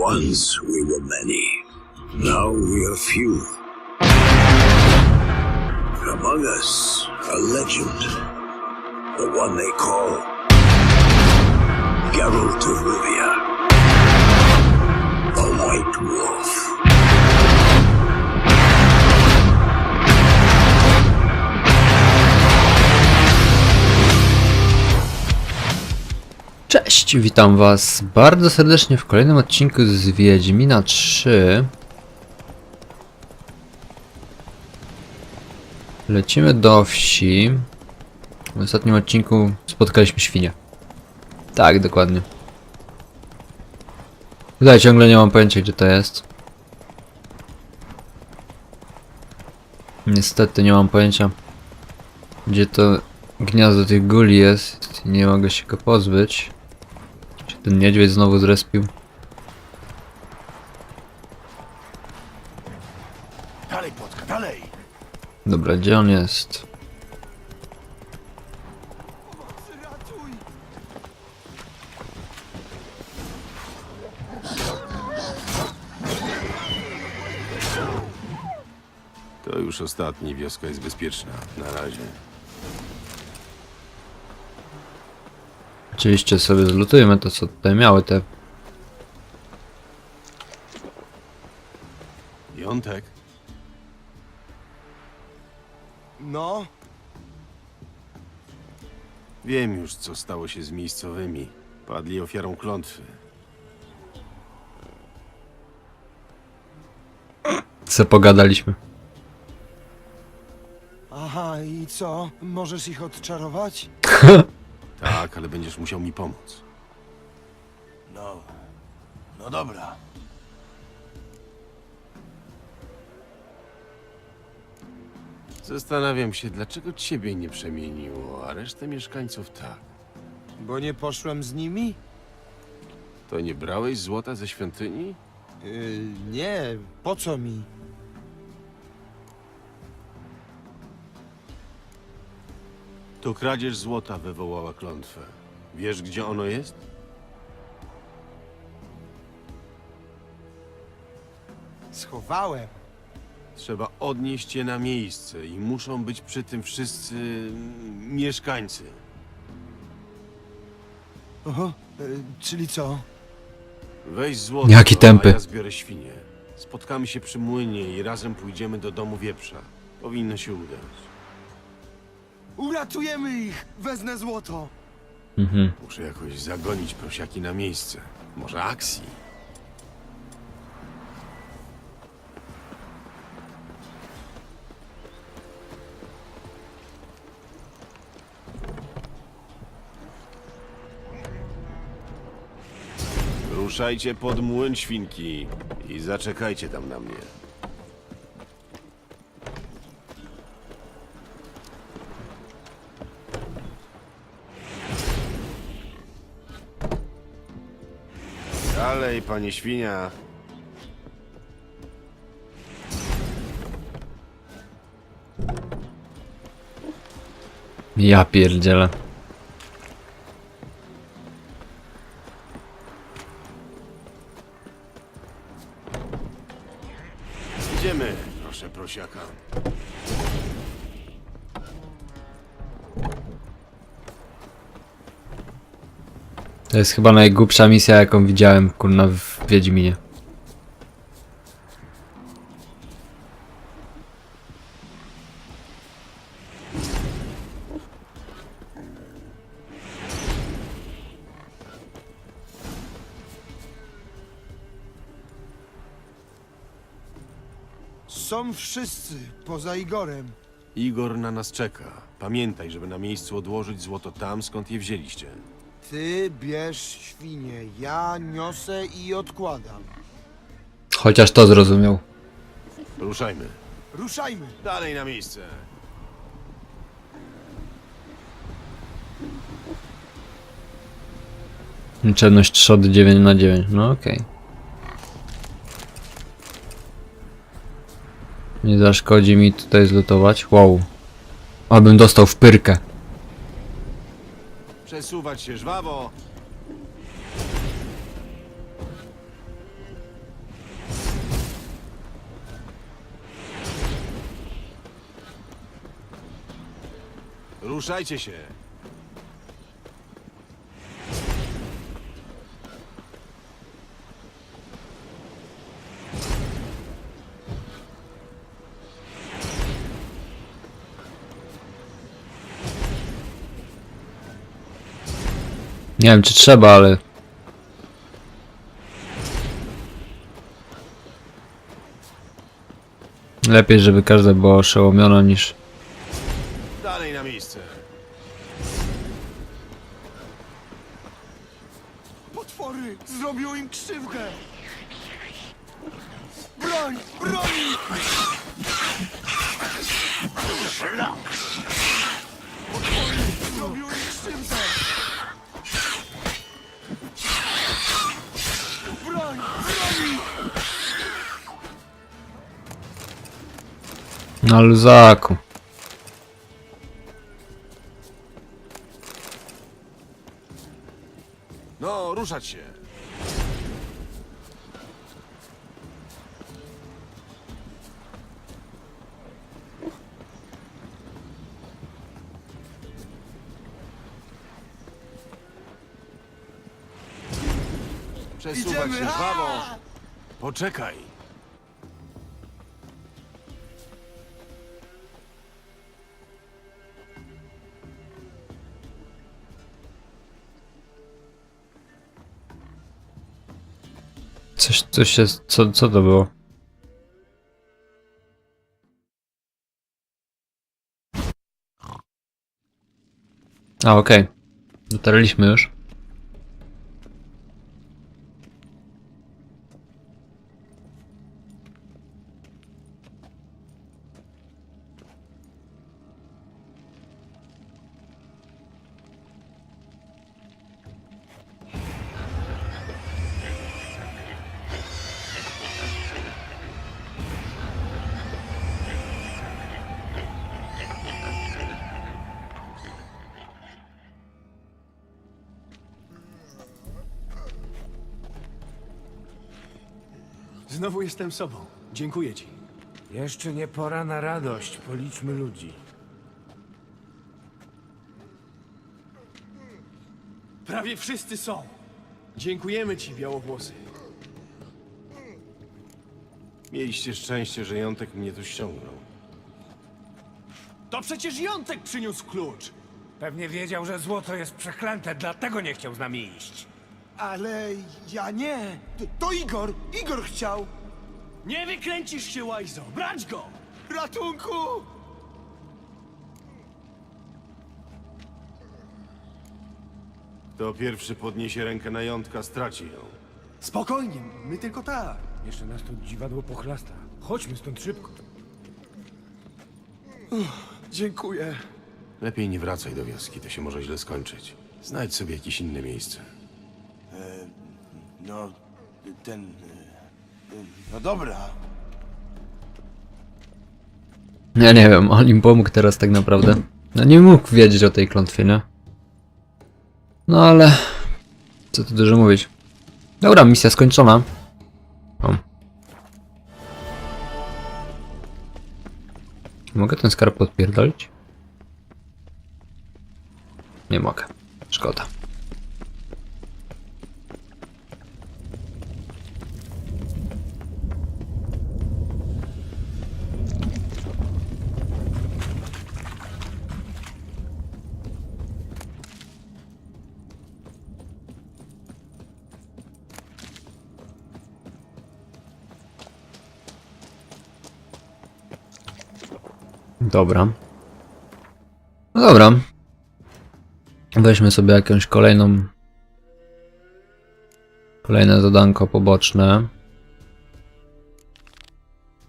Once we were many. Now we are few. Among us, a legend. The one they call Geralt of Rivia. A white wolf. Cześć, witam was bardzo serdecznie w kolejnym odcinku z Wiedźmina 3. Lecimy do wsi. W ostatnim odcinku spotkaliśmy świnię. Tak, dokładnie. Tutaj ciągle nie mam pojęcia gdzie to jest. Niestety nie mam pojęcia gdzie to gniazdo tych guli jest. Nie mogę się go pozbyć. Ten niedźwiedź znowu zrespił? Dalej, Płotka, dalej! Dobra, gdzie on jest? To już ostatni, wioska jest bezpieczna. Na razie. Oczywiście sobie zlutujemy to, co tutaj miały te... Jątek? No, Wiem już, co stało się z miejscowymi. Padli ofiarą klątwy. Co pogadaliśmy. aha, i co? Możesz ich odczarować? Tak, ale będziesz musiał mi pomóc. No, no dobra. Zastanawiam się, dlaczego ciebie nie przemieniło, a resztę mieszkańców tak. Bo nie poszłem z nimi? To nie brałeś złota ze świątyni? Yy, nie, po co mi? To kradzież złota wywołała klątwę. Wiesz, gdzie ono jest? Schowałem. Trzeba odnieść je na miejsce i muszą być przy tym wszyscy mm, mieszkańcy. Oho, yy, czyli co? Weź złoto, Jaki tępy. a ja zbiorę świnie. Spotkamy się przy młynie i razem pójdziemy do domu wieprza. Powinno się udać. Uratujemy ich! Wezmę złoto! Mhm. Muszę jakoś zagonić prosiaki na miejsce. Może akcji? Ruszajcie pod młyn świnki i zaczekajcie tam na mnie. Panie świnia. Ja pierdzielę. To jest chyba najgłupsza misja, jaką widziałem, kurna, w Wiedźminie. Są wszyscy, poza Igorem. Igor na nas czeka. Pamiętaj, żeby na miejscu odłożyć złoto tam, skąd je wzięliście. Ty bierz świnie, ja niosę i odkładam. Chociaż to zrozumiał. Ruszajmy. Ruszajmy! Dalej na miejsce. Liczebność trzody 9 na 9. No okej. Nie zaszkodzi mi tutaj zlutować. Wow. Abym dostał w pyrkę. Przesuwać się żwawo. Ruszajcie się. Nie wiem czy trzeba, ale... Lepiej, żeby każda była oszołomiona niż... Dalej na miejsce. Potwory im krzywdę! Broń! Broń! Potwory im krzywdę! Na luzaku. No, ruszać się. Przesuwać się, żwawo. A! Poczekaj. Coś, coś się... Co, co to było? A, okej. Dotarliśmy już. Znowu jestem sobą. Dziękuję ci. Jeszcze nie pora na radość. Policzmy ludzi. Prawie wszyscy są. Dziękujemy ci, białowłosy. Mieliście szczęście, że Jątek mnie tu ściągnął. To przecież Jątek przyniósł klucz. Pewnie wiedział, że złoto jest przeklęte, dlatego nie chciał z nami iść. Ale ja nie! To, to Igor! Igor chciał! Nie wykręcisz się, Łajzo. Brać go! Ratunku! Kto pierwszy podniesie rękę na Jątka, straci ją. Spokojnie, my tylko tak. Jeszcze nas tu dziwadło pochlasta. Chodźmy stąd szybko. Dziękuję. Lepiej nie wracaj do wioski, to się może źle skończyć. Znajdź sobie jakieś inne miejsce. No, ten... e, No dobra. Ja nie wiem, on im pomógł teraz tak naprawdę. No nie mógł wiedzieć o tej klątwie, nie? No ale... Co tu dużo mówić. Dobra, misja skończona. O. Mogę ten skarb podpierdolić? Nie mogę. Szkoda. Dobra. No dobra. Weźmy sobie jakąś kolejną. Kolejne zadanko poboczne.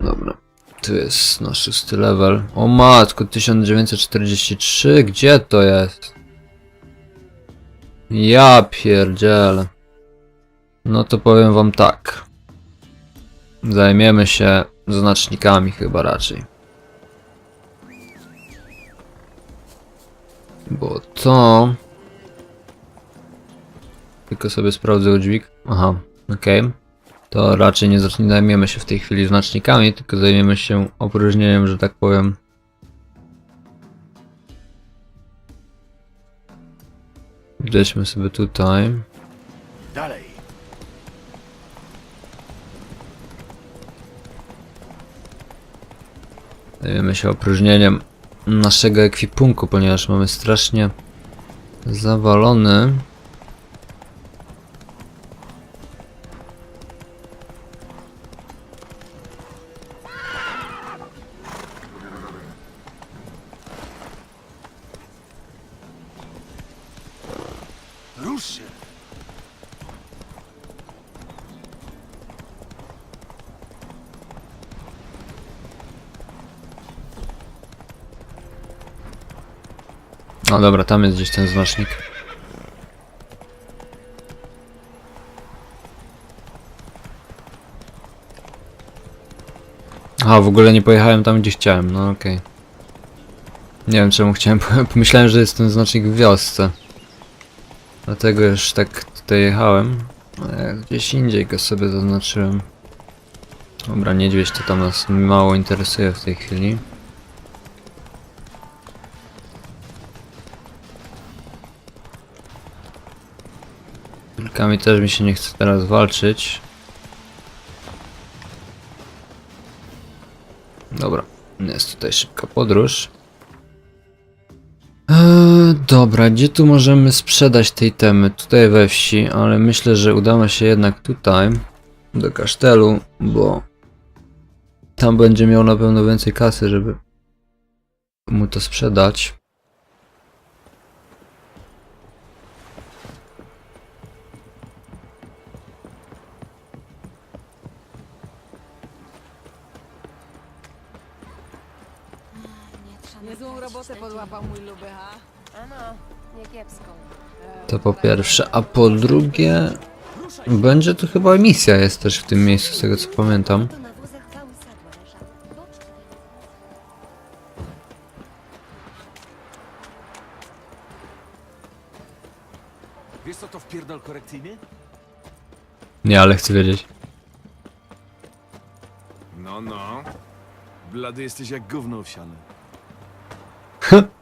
Dobra. Tu jest nasz szósty level. O matko, 1943. Gdzie to jest? Ja pierdzielę. No to powiem wam tak. Zajmiemy się znacznikami chyba raczej. Bo to... Tylko sobie sprawdzę dźwig. Aha, okej. To raczej nie zajmiemy się w tej chwili znacznikami, tylko zajmiemy się opróżnieniem, że tak powiem. Weźmy sobie tutaj. Dalej. Zajmiemy się opróżnieniem naszego ekwipunku, ponieważ mamy strasznie zawalony. No dobra, tam jest gdzieś ten znacznik. A, w ogóle nie pojechałem tam, gdzie chciałem, no okej. Nie wiem czemu chciałem, pomyślałem, że jest ten znacznik w wiosce. Dlatego już tak tutaj jechałem. Ale gdzieś indziej go sobie zaznaczyłem. Dobra, niedźwiedź to tam nas mało interesuje w tej chwili. Wilkami też mi się nie chce teraz walczyć. Dobra, jest tutaj szybka podróż. Eee, dobra, gdzie tu możemy sprzedać tej temy? Tutaj we wsi, ale myślę, że udamy się jednak tutaj, do kasztelu, bo tam będzie miał na pewno więcej kasy, żeby mu to sprzedać. Mój luby, ha? Ano, nie kiepską. To po pierwsze, a po drugie, będzie tu chyba misja jest też w tym miejscu, z tego co pamiętam. To na sadła. Wiesz co to wpierdol korekcyjny? Nie, ale chcę wiedzieć. No, no. Blady jesteś jak gówno owsiane.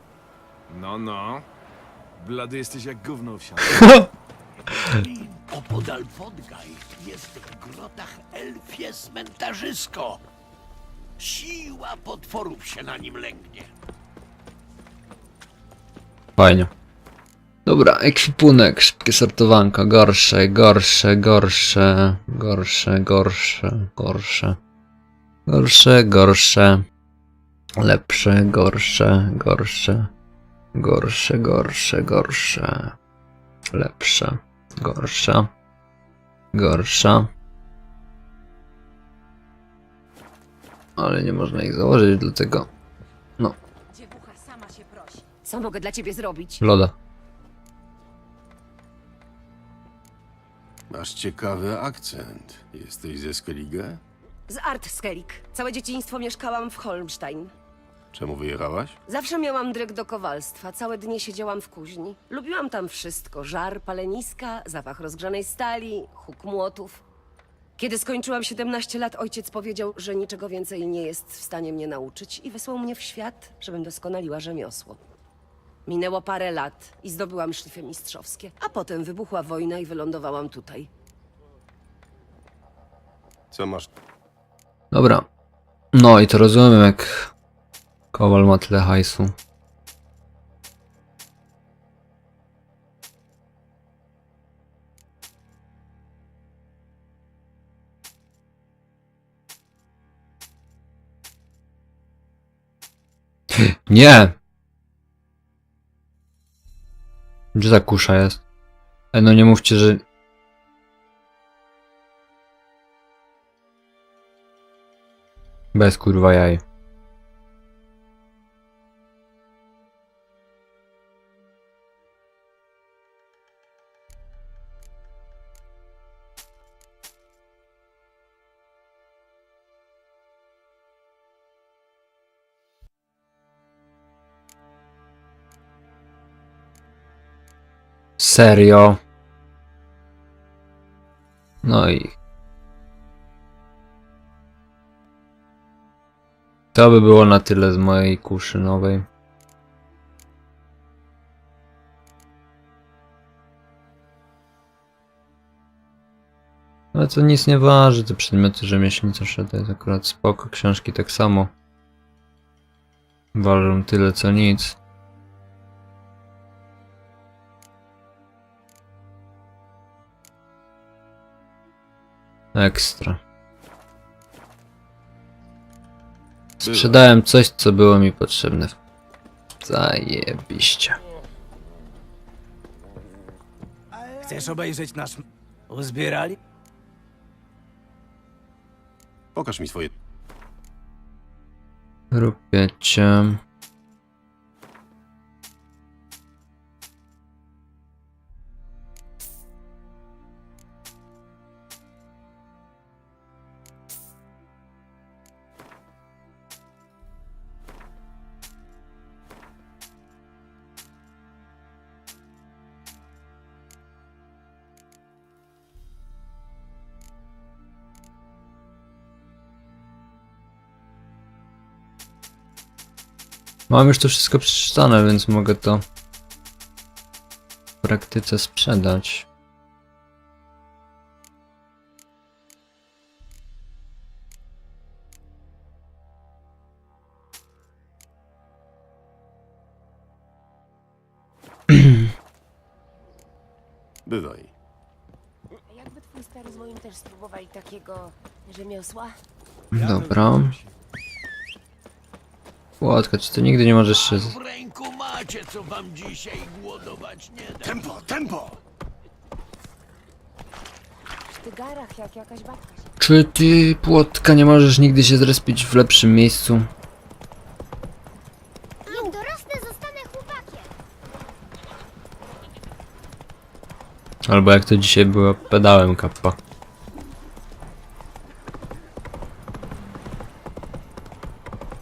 No, no. Blady jesteś jak gówno owsiane. Opodal Podgaj jest w grotach elfie cmentarzysko. Siła potworów się na nim lęgnie. Fajnie. Dobra, ekwipunek, szybkie sortowanko, gorsze, gorsze, gorsze, gorsze, gorsze, gorsze, gorsze, gorsze, lepsze, gorsze, gorsze, gorsze, gorsze, gorsze, lepsze, gorsza, gorsza. Ale nie można ich założyć, dlatego Dziewucha sama się prosi. Co mogę dla ciebie zrobić? loda. Masz ciekawy akcent. Jesteś ze Skellige? Z Art Skellig. Całe dzieciństwo mieszkałam w Holmstein. Czemu wyjechałaś? Zawsze miałam dryg do kowalstwa, całe dnie siedziałam w kuźni. Lubiłam tam wszystko: żar, paleniska, zapach rozgrzanej stali, huk młotów. Kiedy skończyłam 17 lat, ojciec powiedział, że niczego więcej nie jest w stanie mnie nauczyć i wysłał mnie w świat, żebym doskonaliła rzemiosło. Minęło parę lat i zdobyłam szlify mistrzowskie, a potem wybuchła wojna i wylądowałam tutaj. Co masz? Dobra. No i to rozumiem, jak Kowal ma tyle hajsu. Nie! Gdzie ta kusza jest? Ej, no nie mówcie, że... Bez kurwa jaj. Serio. No i. To by było na tyle z mojej kuszynowej. Ale to nic nie waży, te przedmioty rzemieślnicze to jest akurat spoko, książki tak samo. Ważą tyle co nic. Ekstra. Sprzedałem coś, co było mi potrzebne. Zajebiście. Chcesz obejrzeć nasz... Uzbierali? Pokaż mi swoje. Rupiecie. Mam już to wszystko przeczytane, więc mogę to w praktyce sprzedać. Bywaj. Jakby twój stary z moim też spróbowali takiego rzemiosła? Dobra. Łatka, czy ty nigdy nie możesz się... z- W ręku macie, co wam dzisiaj głodować nie da. Tempo, tempo! W tygarach jak jakaś babka się... Czy ty, Płotka, nie możesz nigdy się zrespić w lepszym miejscu? Jak dorosnę, zostanę chłopakiem! Albo jak to dzisiaj było, pedałem kappa.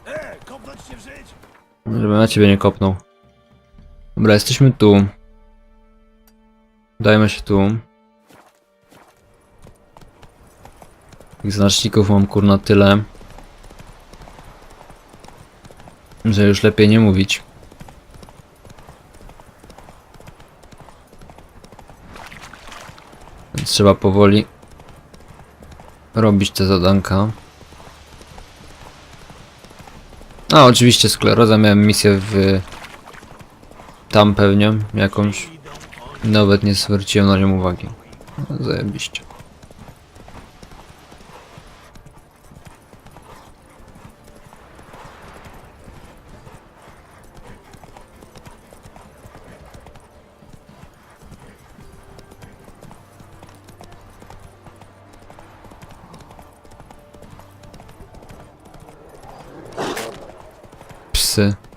E, kopnąć się w żyć! Żeby na ciebie nie kopnął. Dobra, jesteśmy tu. Dajmy się tu. Tych znaczników mam kurna tyle. Że już lepiej nie mówić. Więc trzeba powoli robić te zadanka. A, oczywiście skleroza, miałem misję w... Tam pewnie, jakąś. Nawet nie zwróciłem na nią uwagi. No, zajebiście.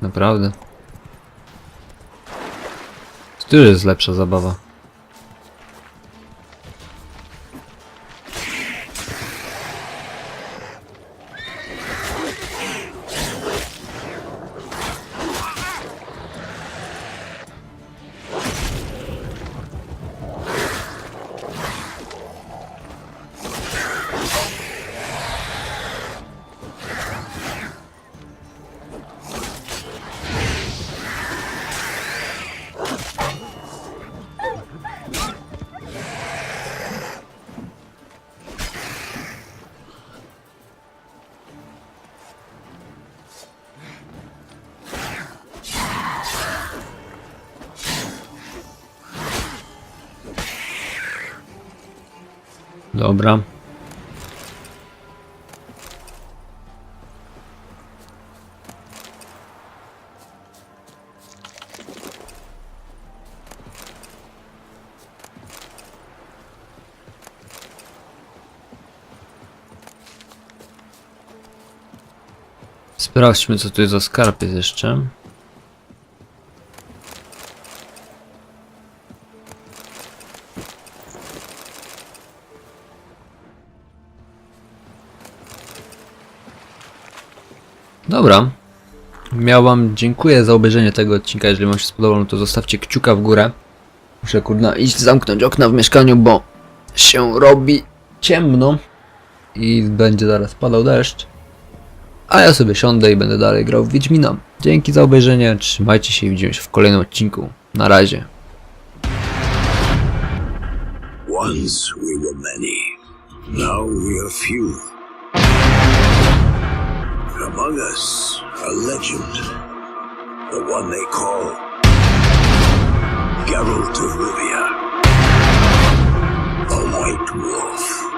Naprawdę. Tu jest lepsza zabawa. Dobra. Sprawdźmy co tu jest za skarb jeszcze. Miałam, dziękuję za obejrzenie tego odcinka. Jeżeli wam się spodobał, no to zostawcie kciuka w górę. Muszę kurna iść zamknąć okna w mieszkaniu, bo się robi ciemno i będzie zaraz padał deszcz. A ja sobie siądę i będę dalej grał w Wiedźmina. Dzięki za obejrzenie, trzymajcie się i widzimy się w kolejnym odcinku. Na razie. Once we were many, Now we are few. Among us, a legend. The one they call Geralt of Rivia. A white